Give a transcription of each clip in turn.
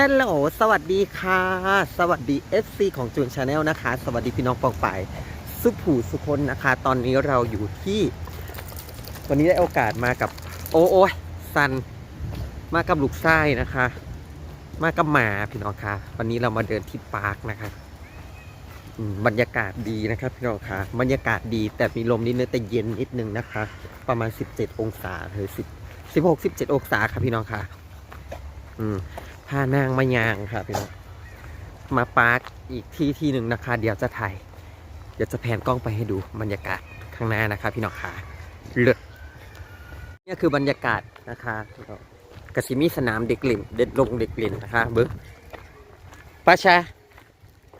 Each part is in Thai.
ฮลโหล สวัสดีค่ะ สวัสดี FC ของจูนชาแนลนะคะ สวัสดีพี่น้องปองไปายสุผูสุคนนะคะ ตอนนี้เราอยู่ที่ วันนี้ได้โอกาสมากับ โอ้โอ้ยซัน มากับลูกไส้นะคะ มากับหมาพี่น้องค่ะวันนี้เรามาเดินที่ปาร์คนะคะอืมบรรยากาศดีนะครับพี่น้องค่ะบรรยากาศดีแต่มีลมนิดนึงแต่เย็นนิดนึงนะคะ ประมาณ 17 องศาหรือ10 16 17 องศาค่ะพี่น้องค่ะอืม พานางมายางค่ะพี่น้องมาปาร์คอีกที่ที่หนึ่งนะคะ เดี๋ยวจะถ่ายเดี๋ยวจะแผนกล้องไปให้ดูบรรยากาศข้างหน้านะคะพี่น้องค่ะเลิศนี่คือบรรยากาศนะคะกสิมีสนามเด็กเล่นเด็ดลงเด็กเล่นนะคะเบิ้งป้าชา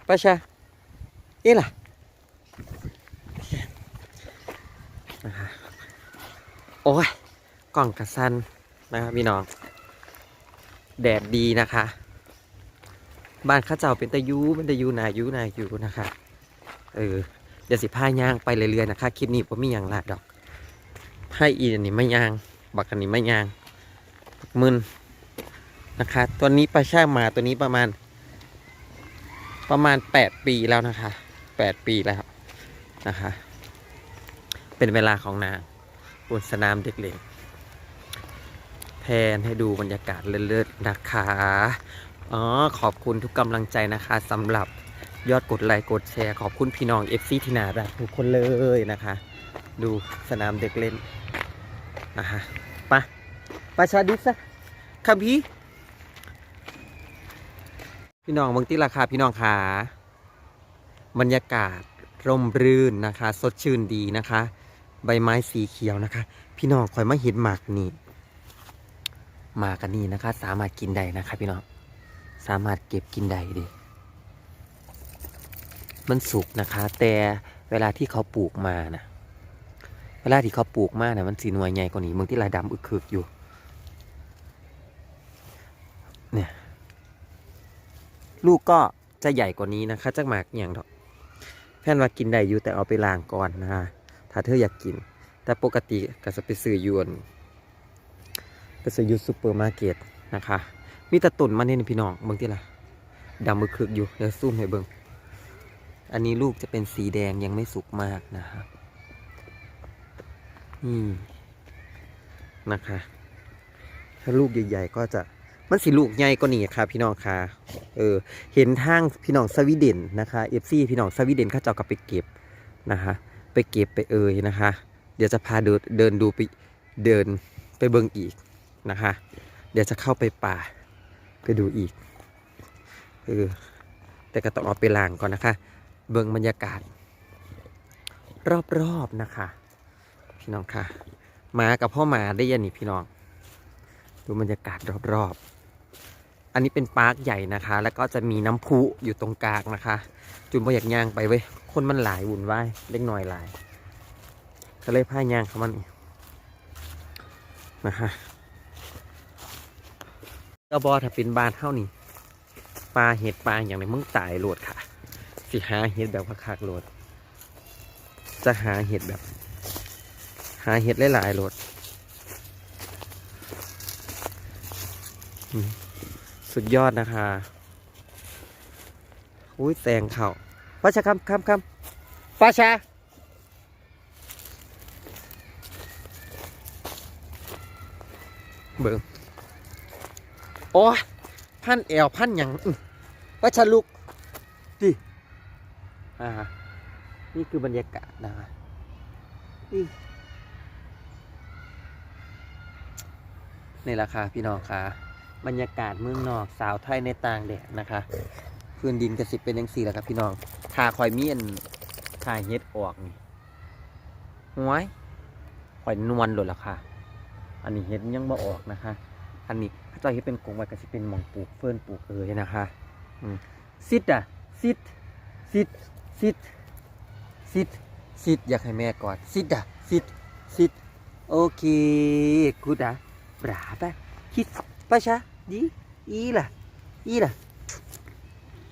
ป้าชาเอ๊ะล่ะนะคะโอ้ยกล่องกระสันนะครับพี่น้อง แดดดีนะคะ บ้านข้าเจ้าเป็นตะยูเป็นตะยูนายูนายูนะคะ เออเดี๋ยวสิผ้าย่างไปเรื่อยๆนะคะคลิปนี้ผมมีอย่างละดอกผ้าอีนนี้ไม่ย่าง บักอันนี้ไม่ย่างบักมึนนะคะ ตัวนี้ปลาช่ามาตัวนี้ประมาณ ประมาณแปดปีแล้วนะคะแปดปีแล้วนะคะ เป็นเวลาของนางบนสนามเด็กเล่นแพนให้ดูบรรยากาศเลิศๆนะคะอ๋อขอบคุณทุกกำลังใจนะคะสำหรับยอดกดไลค์กดแชร์ ขอบคุณพี่น้อง FC ที่น่ารักทุกคนเลยนะคะ ดูสนามเด็กเล่นนะคะปะปะชาดิสะคัมพี่พี่น้องบางที่ราคาพี่น้องขาบรรยากาศร่มรื่นนะคะ สดชื่นดีนะคะ ใบไม้สีเขียวนะคะ พี่น้องคอยมาเห็นหมากนี่ มากันนี่นะคะ สามารถกินได้นะคะพี่น้องสามารถเก็บกินได้ดิมันสุกนะคะ แต่เวลาที่เขาปลูกมานะเวลาที่เขาปลูกมานะมันสีนวยใหญ่กว่านี้มึงที่ลายดำอึกคึกอยู่ เนี่ย ลูกก็จะใหญ่กว่านี้นะคะจากหมากอย่างดอกแพนว่ากินได้อยู่แต่เอาไปล้างก่อนนะคะถ้าเธออยากกิน แต่ปกติก็จะไปซื้อยวน ไปซื้อยูซูเปอร์มาร์เก็ตนะคะ มีตะตุ่นมาเนี่ยพี่น้องเบิ่งที่ละดำมือคึกอยู่เดี๋ยวซูมให้เบิ่งอันนี้ลูกจะเป็นสีแดงยังไม่สุกมากนะครับนี่นะคะ ถ้าลูกใหญ่ๆก็จะมันสีลูกใหญ่ก็นี่ค่ะพี่น้องค่ะ เออ เห็นทางพี่น้องสวีเดนนะคะเอฟซีพี่น้องสวีเดนเขาจะเอากลับไปเก็บนะคะ ไปเก็บไปเอ่ยนะคะ เดี๋ยวจะพาเดินเดินดูไปเดินไปเบิ่งอีก นะคะ เดี๋ยวจะเข้าไปป่าไปดูอีกเออแต่ก็ต้องเอาไปล้างก่อนนะคะ เบิ่งบรรยากาศ รอบๆนะคะ พี่น้องค่ะหมากับพ่อหมาได้ยันนี่พี่น้อง ดูบรรยากาศรอบๆ อันนี้เป็นปาร์คใหญ่นะคะ แล้วก็จะมีน้ำพุอยู่ตรงกลางนะคะ จุนพอยากย่างไปเว้ยคนมันหลายวุ่นวายเล็กน้อยหลายก็เลยพาย่างเขามันนะคะ ก็บอถ้าเป็นบ้านเท่านี้ปลาเห็ดปลาอย่างไรมึงตายโหลดค่ะ สิหาเห็ดแบบคักๆโหลด จะหาเห็ดแบบ หาเห็ดหลายๆโหลด สุดยอดนะคะอุ้ยแตงเข่าป้าชาคำคำคำป้าชาเบิ่ง อ้ยพันแอวพันหยังอื้อว่าฉันลุกดิอ่านี่คือบรรยากาศนะนี่นี่แหละค่ะพี่น้องค่ะ บรรยากาศเมืองนอกสาวไทยในต่างแดดนะคะพื้นดินกระสิบเป็นยังสี่แหละครับพี่น้องทาคอยเมียนทาเฮ็ดออกนี่หวยคอยนวลหลดละค่ะ อันนี้เฮ็ดยังบ่ออกนะคะ อันนี้เขาเจะเฮ็ดเป็นกงไว้ก็สิเป็นหมองปลูกเฟิร์นปลูกเอยนะคะซิดอะซิดซิดซิดซิดซิดอยากให้แม่กอดซิดอะซิดซิดโอเคกูดอะบราปะคิดปะชะดีอีล่ะอีล่ะ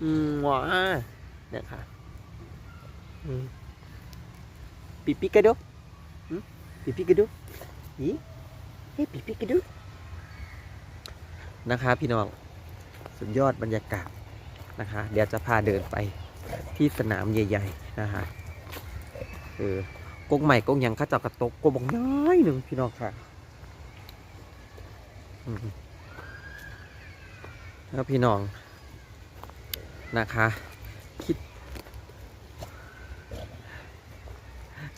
อืมว้าเนี่ยค่ะปิปิกระโดอืมปิปิกระโดอีเฮ้ปีปีกระดู นะคะ พี่น้องสุดยอดบรรยากาศนะคะ เดี๋ยวจะพาเดินไปที่สนามใหญ่ ๆ นะคะเออกงใหม่กงหยังเข้าเจ้ากระตกกบอกน้อยหนึ่งพี่น้องค่ะอืมแล้วพี่น้องนะคะ คิด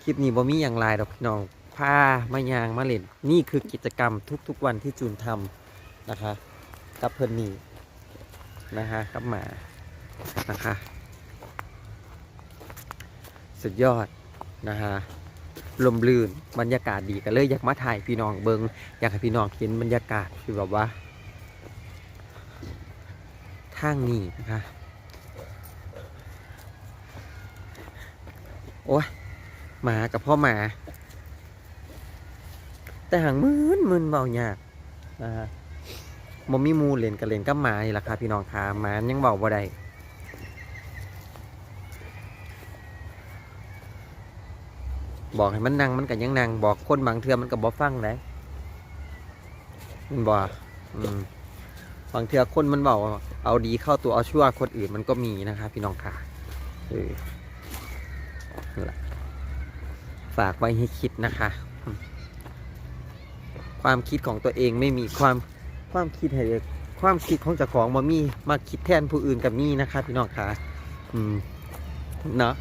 คลิปนี้บ่มีอย่างไรดอกพี่น้องพามายางมาเล่น นี่คือกิจกรรมทุกๆวันที่จูนทำนะคะ กับเพื่อนนี่นะคะกับหมานะคะ สุดยอดนะคะลมลื่นบรรยากาศดีกันเลยอยากมาถ่ายพี่น้องเบิงอยากให้พี่น้องเห็นบรรยากาศคือแบบว่าทางนี้นะคะโอ้ยหมากับพ่อหมา แต่หางมืนมืนเบายากนะฮะ มมีมูเล่นกับเล่นกับหมานี่แหละครับพี่น้องค่ะหมายังเบาบ่าได้บอกให้มันนั่งมันก็ยังนั่งบอกคนบางเทือมันก็บ่ฟังได้มันบ่อืมบางเทือคนมันบอกเอาดีเข้าตัวเอาชั่วคนอื่นมันก็มีนะครับพี่น้องค่ะเออฝากไว้ให้คิดนะคะ ความคิดของตัวเองไม่มีความ ความคิดให้ความคิดของเจ้าของมามีมาคิดแทนผู้อื่นกับมีนะคะพี่น้องค่ะอืมเนาะ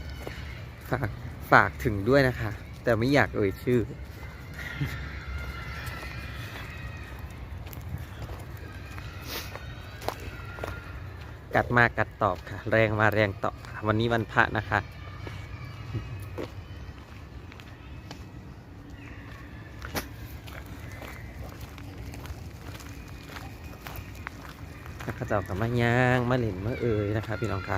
ฝากฝากถึงด้วยนะคะ แต่ไม่อยากเอ่ยชื่อ กัดมากัดตอบค่ะ แรงมาแรงตอบค่ะวันนี้วันพระนะคะ เจ้ากับมาย่างมาเล่นมาเอ่ยนะคะพี่น้องค่ะ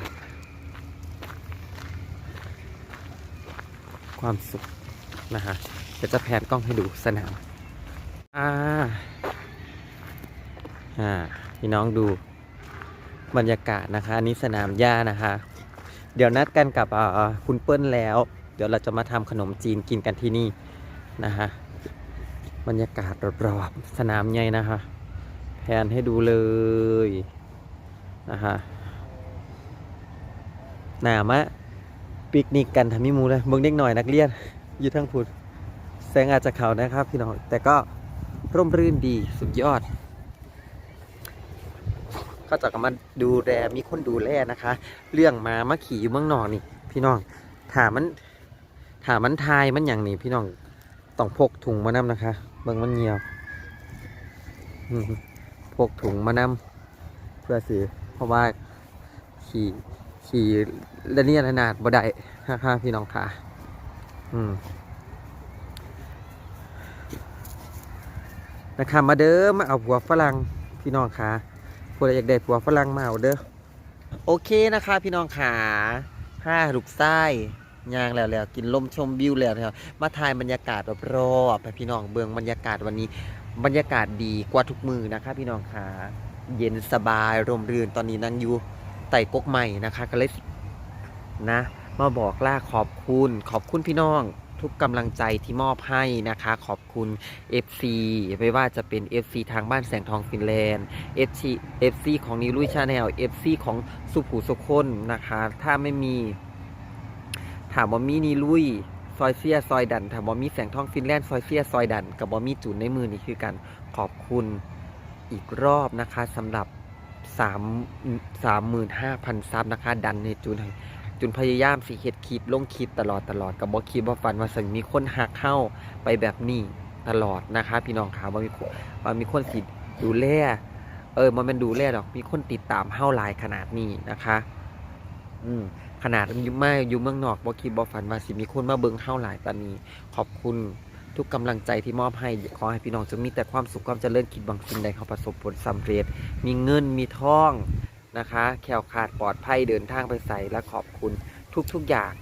ความสุขนะฮะเดี๋ยวจะแพนกล้องให้ดูสนามอ่าอ่าพี่น้องดูบรรยากาศนะคะอันนี้สนามหญ้านะคะ เดี๋ยวนัดกันกับคุณเปิ้ลแล้ว เดี๋ยวเราจะมาทำขนมจีนกินกันที่นี่นะฮะบรรยากาศรอบๆสนามใหญ่นะคะแผนให้ดูเลย นะฮะหนามะปิกนิกกันทำมิมูเลยเบิ่งเด็กหน่อยนักเรียนอยู่ทั้งพุดแสงอาจจะเขานะครับพี่น้องแต่ก็ร่มรื่นดีสุดยอดเขาจะกมาดูแลมีคนดูแลนะคะ เรื่องมามาขี่อยู่เมืองนอกนี่ พี่น้องถามมันถามมันทายมันอย่างนี้พี่น้องต้องพกถุงมานำนะคะ เบิ่งมันเหี่ยวพกถุงมานำเพื่อซื้อ เพราะว่าขี่ขี่ระเนียระนาดบ่ได้ฮ่าพี่น้องค่ะ อืมนะครับมาเด้อมาเอาผัวฝรั่งพี่น้องค่ะผู้ใดอยากได้ผัวฝรั่งมาเอาเด้อโอเคนะคะ พี่น้องขาห้าลูกไส้ย่างแล้วแล้วกินลมชมวิวแล้วแล้วมาถ่ายบรรยากาศรอบๆให้พี่น้องเบืองบรรยากาศวันนี้ บรรยากาศดีกว่าทุกมือนะคะ พี่น้องค่ะ เย็นสบายร่มรื่นตอนนี้นั่งอยู่ไต่กกใหม่นะคะก็เลยนะ มาบอกล่าขอบคุณ ขอบคุณพี่น้อง ทุกกำลังใจที่มอบให้นะคะ ขอบคุณ FC ไม่ว่าจะเป็น FC ทางบ้านแสงทองฟินแลนด์ FC FC ของนิลุยชาแนล FC ของสุผูสุคนนะคะ ถ้าไม่มีถามว่ามีนีลุยซอยเฟียซอยดันถามว่ามีแสงทองฟินแลนด์ซอยเฟียซอยดันกับบอมีจุนในมือนี่คือกันขอบคุณ อีกรอบนะคะสำหรับ3 35,000ซับนะคะ ดันในจุนให้จุนพยายามสิเฮ็ดคลิปลงคลิปตลอดตลอดกับบ่คิดว่าฝันว่าสิมีคนหักเข้าไปแบบนี้ตลอดนะคะ พี่น้องค่ะว่ามีว่ามีคนสิดูแลเออมันเป็นดูแลดอกมีคนติดตามเฮาลายขนาดนี้นะคะ อืมขนาดยู่ไม่อยู่เมืองนอกบ่คิดบ่ฝันว่าสิมีคนมาเบิ่งเฮาลายปานนี้ ขอบคุณ ทุกกำลังใจที่มอบให้ขอให้พี่น้องจงมีแต่ความสุขความเจริญคิดบางสิ่งใดเขาประสบผลสำเร็จ มีเงินมีทองนะคะแคล้วคลาดปลอดภัยเดินทางไปใส่และขอบคุณทุกๆอย่าง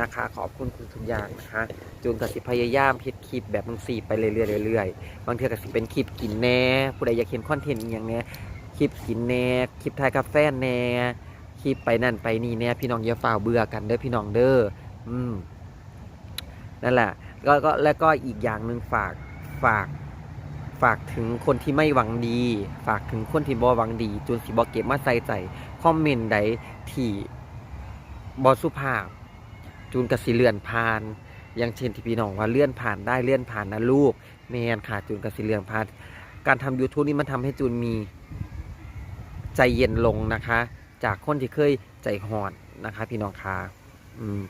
นะคะ ขอบคุณทุกอย่างนะคะจูนกสิพยายามเฮ็ดคลิปแบบมึงสี่ไปเรื่อยๆเรื่อยๆบางเทือก็สิเป็นคลิปกินแหน่ผู้ใดอยากเห็นคอนเทนต์อย่างเนี้ยคลิปกินแหน่คลิปทายกาแฟแหน่คลิปไปนั่นไปนี่เนี่ยพี่น้องอย่าฝ่าเบื่อกันเด้อพี่น้องเด้ออืมนั่นแหละ ก็ก็แล้วก็อีกอย่างหนึ่งฝากฝากฝากถึงคนที่ไม่หวังดี ฝากถึงคนที่บ่หวังดีจูนสิบ่เก็บมาใส่ใจคอมเมนต์ใดที่บ่สุภาพ จูนก็สิเลื่อนผ่าน อย่างเช่นที่พี่น้องว่าเลื่อนผ่านได้เลื่อนผ่านนะลูกแมนค่ะจูนก็สิเลื่อนผ่าน การทำ YouTube นี่มันทำให้จูนมีใจเย็นลงนะคะ จากคนที่เคยใจหอนนะคะ พี่น้องคะ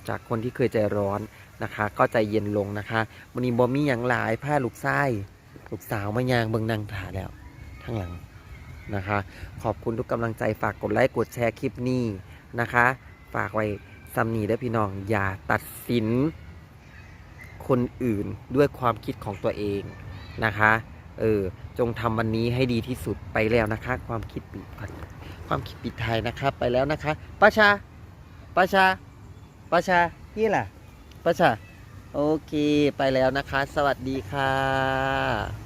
จากคนที่เคยใจร้อน นะคะ ก็ใจเย็นลงนะคะวันนี้บอมี่อย่างหลายผ้าลูกไส้ลูกสาวมายางเบิงนางถาแล้วข้งหลังนะคะ ขอบคุณทุกกำลังใจฝากกดไลค์กดแชร์คลิปนี้นะคะ ฝากไว้ซัมนีด้วยพี่น้องอย่าตัดสิน คนอื่นด้วยความคิดของตัวเองนะคะ เออ จงทำวันนี้ให้ดีที่สุดไปแล้วนะคะ ความคิดปิดความคิดปิดไทยนะคะไปแล้วนะคะป้าชาป้าชาป้าชานี่แหละ ป้าชาโอเค ไปแล้วนะคะ สวัสดีค่ะ